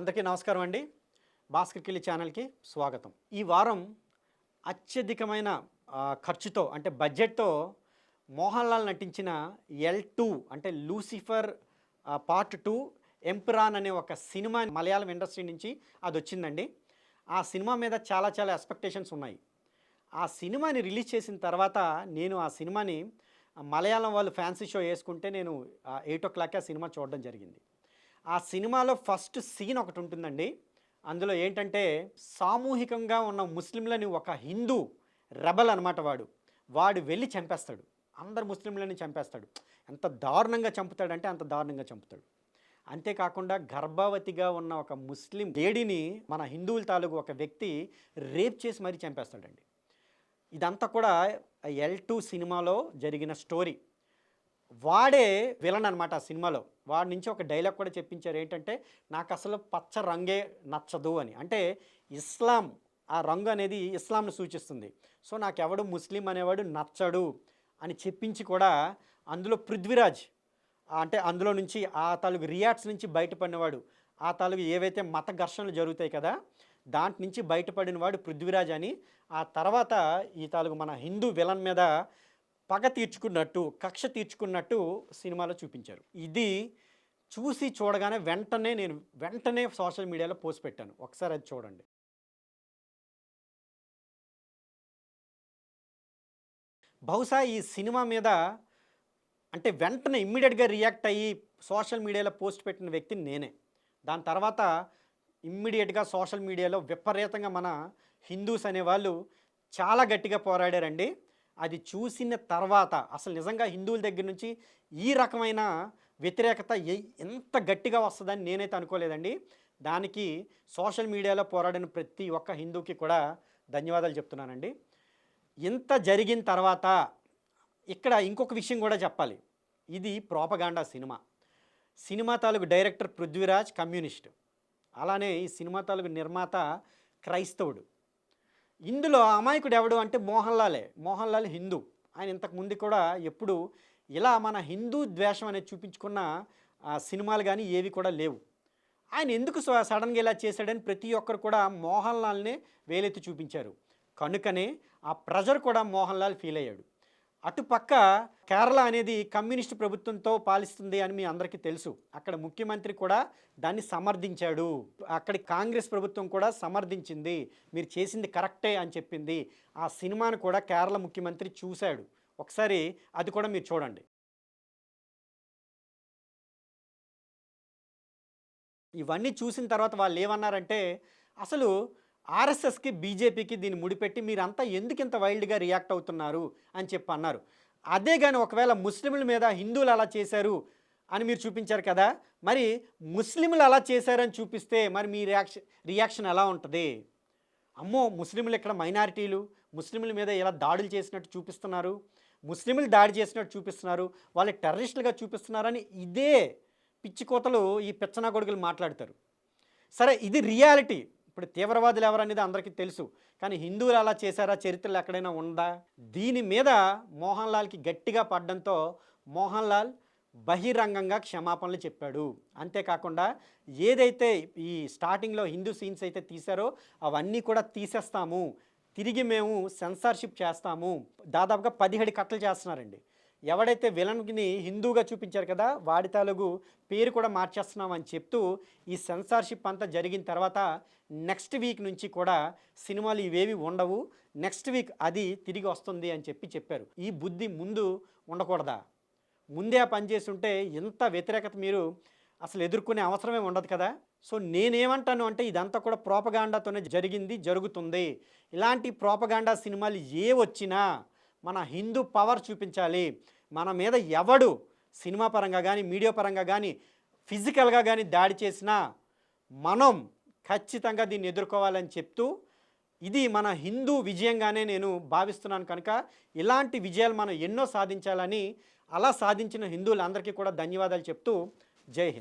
అందరికీ నమస్కారం అండి. భాస్కర్ కిల్లి ఛానల్కి స్వాగతం. ఈ వారం అత్యధికమైన ఖర్చుతో అంటే బడ్జెట్తో మోహన్ లాల్ నటించిన ఎల్ టూ అంటే లూసిఫర్ పార్ట్ టూ ఎంప్రాన్ అనే ఒక సినిమా మలయాళం ఇండస్ట్రీ నుంచి అది వచ్చిందండి. ఆ సినిమా మీద చాలా చాలా ఎక్స్పెక్టేషన్స్ ఉన్నాయి. ఆ సినిమాని రిలీజ్ చేసిన తర్వాత నేను ఆ సినిమాని మలయాళం వాళ్ళు ఫ్యాన్సీ షో వేసుకుంటే నేను ఎయిట్ ఓ క్లాక్ ఆ సినిమా చూడడం జరిగింది. ఆ సినిమాలో ఫస్ట్ సీన్ ఒకటి ఉంటుందండి. అందులో ఏంటంటే సామూహికంగా ఉన్న ముస్లింలని ఒక హిందూ రెబల్ అనమాట వాడు. వాడు వెళ్ళి చంపేస్తాడు. అందరు ముస్లింలని చంపేస్తాడు. ఎంత దారుణంగా చంపుతాడంటే అంత దారుణంగా చంపుతాడు. అంతేకాకుండా గర్భవతిగా ఉన్న ఒక ముస్లిం లేడీని మన హిందువుల తాలూకు ఒక వ్యక్తి రేప్ చేసి మరీ చంపేస్తాడండి. ఇదంతా కూడా ఎల్ టూ సినిమాలో జరిగిన స్టోరీ. వాడే విలన్ అనమాట ఆ సినిమాలో. వాడి నుంచి ఒక డైలాగ్ కూడా చెప్పించారు ఏంటంటే నాకు అసలు పచ్చ రంగే నచ్చదు అని. అంటే ఇస్లాం ఆ రంగు అనేది ఇస్లాంను సూచిస్తుంది. సో నాకెవడు ముస్లిం అనేవాడు నచ్చడు అని చెప్పించి కూడా అందులో పృథ్వీరాజ్ అంటే అందులో నుంచి ఆ తాలూకు రియాక్ట్స్ నుంచి బయటపడినవాడు ఆ తాలూకు ఏవైతే మత ఘర్షణలు జరుగుతాయి కదా దాంట్ నుంచి బయటపడినవాడు పృథ్వీరాజ్ అని. ఆ తర్వాత ఈ తాలూకు మన హిందూ విలన్ మీద పగ తీర్చుకున్నట్టు కక్ష తీర్చుకున్నట్టు సినిమాలో చూపించారు. ఇది చూసి చూడగానే వెంటనే నేను వెంటనే సోషల్ మీడియాలో పోస్ట్ పెట్టాను. ఒకసారి అది చూడండి. బహుశా ఈ సినిమా మీద అంటే వెంటనే ఇమ్మీడియట్గా రియాక్ట్ అయ్యి సోషల్ మీడియాలో పోస్ట్ పెట్టిన వ్యక్తి నేనే. దాని తర్వాత ఇమ్మీడియట్గా సోషల్ మీడియాలో విపరీతంగా మన హిందూస్ అనేవాళ్ళు చాలా గట్టిగా పోరాడారండి. అది చూసిన తర్వాత అసలు నిజంగా హిందువుల దగ్గర నుంచి ఈ రకమైన వ్యతిరేకత ఎంత గట్టిగా వస్తుందని నేనైతే అనుకోలేదండి. దానికి సోషల్ మీడియాలో పోరాడిన ప్రతి ఒక్క హిందూకి కూడా ధన్యవాదాలు చెప్తున్నానండి. ఇంత జరిగిన తర్వాత ఇక్కడ ఇంకొక విషయం కూడా చెప్పాలి. ఇది ప్రోపగాండా సినిమా. సినిమా తాలూకు డైరెక్టర్ పృథ్వీరాజ్ కమ్యూనిస్ట్. అలానే ఈ సినిమా తాలూకు నిర్మాత క్రైస్తవుడు. ఇందులో అమాయకుడు ఎవడు అంటే మోహన్ లాలే. మోహన్ లాల్ హిందూ. ఆయన ఇంతకు ముందు కూడా ఎప్పుడు ఇలా మన హిందూ ద్వేషం అనేది చూపించుకున్న ఆ, సినిమాలు కానీ ఏవి కూడా లేవు. ఆయన ఎందుకు స- సడన్గా ఇలా చేశాడని ప్రతి ఒక్కరు కూడా మోహన్ లాల్నే వేలెత్తి చూపించారు. కనుకనే ఆ ప్రెజర్ కూడా మోహన్ లాల్ ఫీల్ అయ్యాడు. అటుపక్క కేరళ అనేది కమ్యూనిస్ట్ ప్రభుత్వంతో పాలిస్తుంది అని మీ అందరికీ తెలుసు. అక్కడ ముఖ్యమంత్రి కూడా దాన్ని సమర్థించాడు. అక్కడి కాంగ్రెస్ ప్రభుత్వం కూడా సమర్థించింది. మీరు చేసింది కరెక్టే అని చెప్పింది. ఆ సినిమాను కూడా కేరళ ముఖ్యమంత్రి చూశాడు. ఒకసారి అది కూడా మీరు చూడండి. ఇవన్నీ చూసిన తర్వాత వాళ్ళు ఏమన్నారంటే అసలు ఆర్ఎస్ఎస్కి బీజేపీకి దీన్ని ముడిపెట్టి మీరంతా ఎందుకు ఇంత వైల్డ్గా రియాక్ట్ అవుతున్నారు అని చెప్పి అన్నారు. అదే కానీ ఒకవేళ ముస్లింల మీద హిందువులు అలా చేశారు అని మీరు చూపించారు కదా మరి ముస్లింలు అలా చేశారని చూపిస్తే మరి మీ రియాక్షన్ రియాక్షన్ ఎలా ఉంటుంది? అమ్మో ముస్లింలు ఇక్కడ మైనారిటీలు ముస్లింల మీద ఇలా దాడులు చేసినట్టు చూపిస్తున్నారు ముస్లింలు దాడి చేసినట్టు చూపిస్తున్నారు వాళ్ళు టెర్రరిస్టులుగా చూపిస్తున్నారని ఇదే పిచ్చి కోతలు ఈ పిచ్చనా కొడుకులు మాట్లాడతారు. సరే ఇది రియాలిటీ. ఇప్పుడు తీవ్రవాదులు ఎవరనేది అందరికీ తెలుసు. కానీ హిందువులు అలా చేశారా? చరిత్రలు ఎక్కడైనా ఉందా? దీని మీద మోహన్ లాల్కి గట్టిగా పడడంతో మోహన్ లాల్ బహిరంగంగా క్షమాపణలు చెప్పాడు. అంతేకాకుండా ఏదైతే ఈ స్టార్టింగ్లో హిందూ సీన్స్ అయితే తీశారో అవన్నీ కూడా తీసేస్తాము. తిరిగి మేము సెన్సార్షిప్ చేస్తాము. దాదాపుగా పదిహేడు కట్టలు చేస్తున్నారండి. ఎవడైతే విలన్ని హిందూగా చూపించారు కదా వాడి తాలూకు పేరు కూడా మార్చేస్తున్నాం అని చెప్తూ ఈ సెన్సార్షిప్ అంతా జరిగిన తర్వాత నెక్స్ట్ వీక్ నుంచి కూడా సినిమాలు ఇవేవి ఉండవు. నెక్స్ట్ వీక్ అది తిరిగి వస్తుంది అని చెప్పి చెప్పారు. ఈ బుద్ధి ముందు ఉండకూడదా? ముందే ఆ పని చేస్తుంటే ఎంత వ్యతిరేకత మీరు అసలు ఎదుర్కొనే అవసరమే ఉండదు కదా. సో నేనేమంటాను అంటే ఇదంతా కూడా ప్రోపగాండాతోనే జరిగింది జరుగుతుంది. ఇలాంటి ప్రోపగాండా సినిమాలు ఏ వచ్చినా మన హిందూ పవర్ చూపించాలి. మన మీద ఎవడు సినిమా పరంగా కానీ మీడియా పరంగా కానీ ఫిజికల్గా కానీ దాడి చేసినా మనం ఖచ్చితంగా దీన్ని ఎదుర్కోవాలని చెప్తూ ఇది మన హిందూ విజయంగానే నేను భావిస్తున్నాను కనుక ఇలాంటి విజయాలు మనం ఎన్నో సాధించాలని అలా సాధించిన హిందువులందరికీ కూడా ధన్యవాదాలు చెప్తూ జై హింద్.